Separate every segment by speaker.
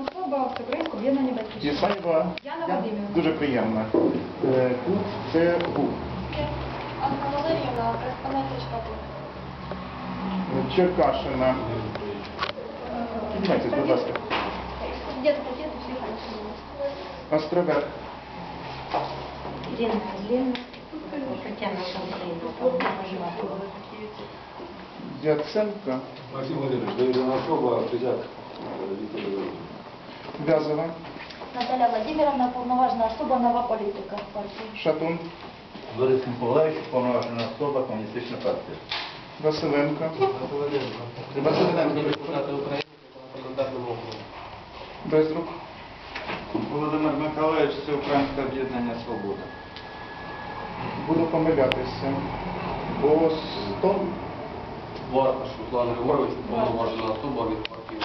Speaker 1: особа Всеукраїнського об'єднання батьківщини.
Speaker 2: Ісаєва
Speaker 1: Яна Вадимівна.
Speaker 2: дуже приємно. Е, Кут це ГУ.
Speaker 1: Анна Валеріївна, кореспонденточка тут.
Speaker 2: Черкашина. Піднімайтесь, будь ласка.
Speaker 1: Где-то где-то всі хорошо.
Speaker 2: Островек.
Speaker 3: Ирина Козлина, Татьяна Шамшинова,
Speaker 2: Яценко.
Speaker 4: Максим Владимирович, доведена особа, Федяк Віктор Григорович.
Speaker 2: Вязова.
Speaker 3: Наталья Владимировна, повноважна особа, нова політика партії.
Speaker 2: Шатун.
Speaker 5: Борис Миколаївич, повноважена особа, комуністична партія.
Speaker 2: Василенко.
Speaker 6: Василенко, депутати України по мажоритарному округу.
Speaker 2: Безрук.
Speaker 5: Володимир Миколаївич, це Українське об'єднання Свобода.
Speaker 2: Буду помилятися. Бостон.
Speaker 6: Варкаш Руслан Григорович, повноважена особа від партії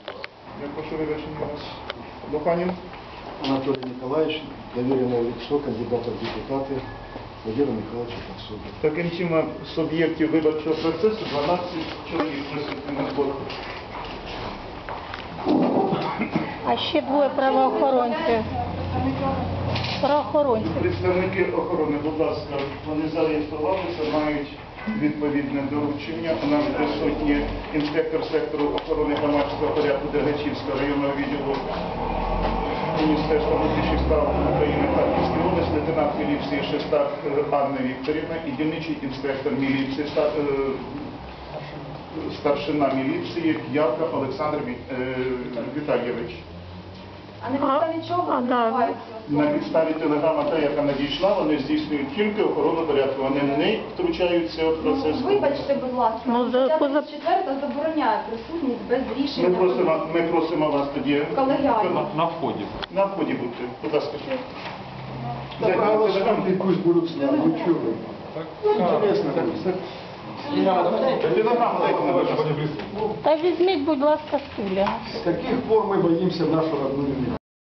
Speaker 2: Я прошу вибачення вас. Луханін.
Speaker 4: Анатолий Николаевич, доверенное лицо, кандидата в депутаты, Владимир Николаевич особа.
Speaker 2: Таким чином, суб'єктів виборчого процесу 12 чоловік присутні на зборах.
Speaker 7: А ще двоє правоохоронців. Правоохоронців.
Speaker 2: Представники охорони, будь ласка, вони зареєструвалися, мають відповідне доручення. У нас присутні інспектор сектору охорони громадського порядку Дергачівського районного відділу Міністерства внутрішніх справ України Харківської області, лейтенант міліції Шестак Анна Вікторівна і дільничий інспектор міліції е, старшина міліції Явка Олександр е, Віталійович.
Speaker 1: А на підставі чого
Speaker 7: а, да.
Speaker 1: відбувається?
Speaker 2: На підставі телеграма, та, яка надійшла, вони здійснюють тільки охорону порядку. Вони не втручаються в процес.
Speaker 1: Ну, вибачте, будь ласка,
Speaker 7: Ну, за- поза-
Speaker 1: 34 забороняє присутність без рішення.
Speaker 2: Ми просимо, ми просимо вас тоді
Speaker 1: Колегіально.
Speaker 2: на вході. На вході будьте, будь ласка.
Speaker 4: Да,
Speaker 2: Дайте
Speaker 4: право
Speaker 2: телеграм.
Speaker 4: слушать, пусть будут с нами. Ну, чё вы? Ну,
Speaker 2: ласка.
Speaker 7: Та візьміть, будь ласка, стуля.
Speaker 4: С каких пор мы боимся нашу родную землю?